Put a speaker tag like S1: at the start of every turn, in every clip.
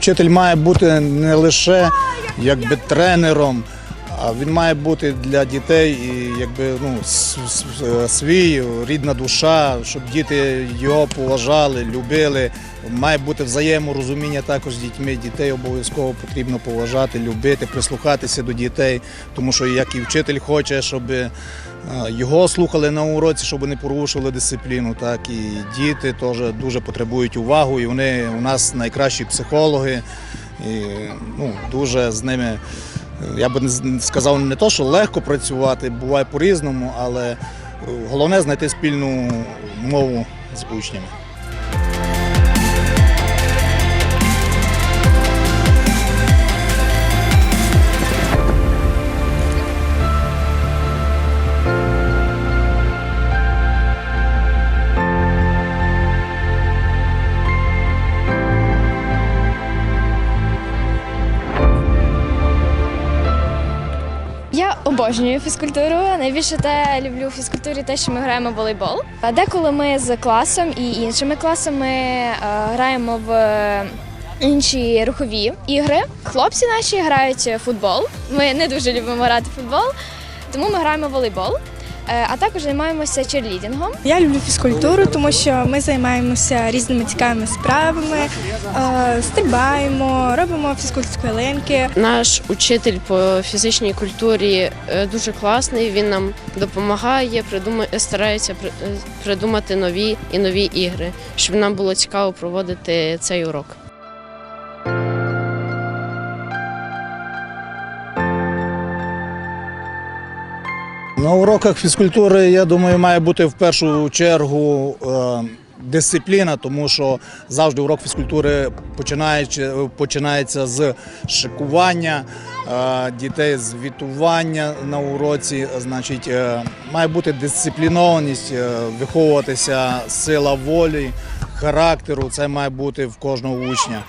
S1: Вчитель має бути не лише якби тренером, а він має бути для дітей і якби ну свій рідна душа, щоб діти його поважали, любили. Має бути взаєморозуміння також з дітьми. Дітей обов'язково потрібно поважати, любити, прислухатися до дітей, тому що як і вчитель хоче, щоб е, його слухали на уроці, щоб не порушували дисципліну, так і діти теж дуже потребують увагу, і вони у нас найкращі психологи. І ну, дуже з ними, я би не сказав, не то, що легко працювати, буває по-різному, але е, головне знайти спільну мову з учнями.
S2: Я обожнюю фізкультуру. Найбільше те люблю в фізкультурі те, що ми граємо в волейбол. А деколи ми з класом і іншими класами е, граємо в інші рухові ігри. Хлопці наші грають в футбол. Ми не дуже любимо грати в футбол, тому ми граємо в волейбол. Е, А також займаємося черлідингом.
S3: Я люблю фізкультуру, тому що ми займаємося різними цікавими справами, е, стрибаємо, робимо фізкультурні.
S4: Наш учитель по фізичній культурі е, дуже класний. Він нам допомагає, придумає, старається при- придумати нові і нові ігри, щоб нам було цікаво проводити цей урок.
S1: На уроках фізкультури, я думаю, має бути в першу чергу е, дисципліна, тому що завжди урок фізкультури починається з шикування е, дітей, з вітування на уроці. Значить, е, має бути дисциплінованість, виховуватися сила волі, характеру. Це має бути в кожного учня.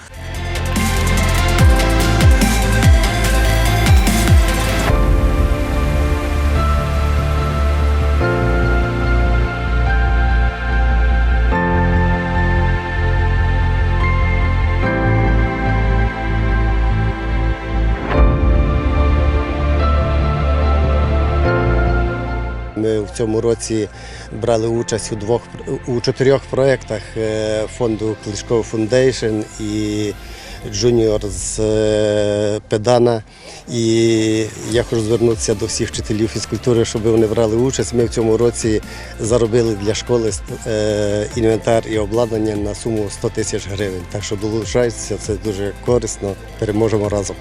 S5: Ми в цьому році брали участь у двох у чотирьох проєктах е, фонду Кличко Фундейшн і Джуніор з е, Педана. І я хочу звернутися до всіх вчителів фізкультури, щоб вони брали участь. Ми в цьому році заробили для школи е, інвентар і обладнання на суму 100 тисяч гривень. Так що долучайтеся, це дуже корисно. Переможемо разом.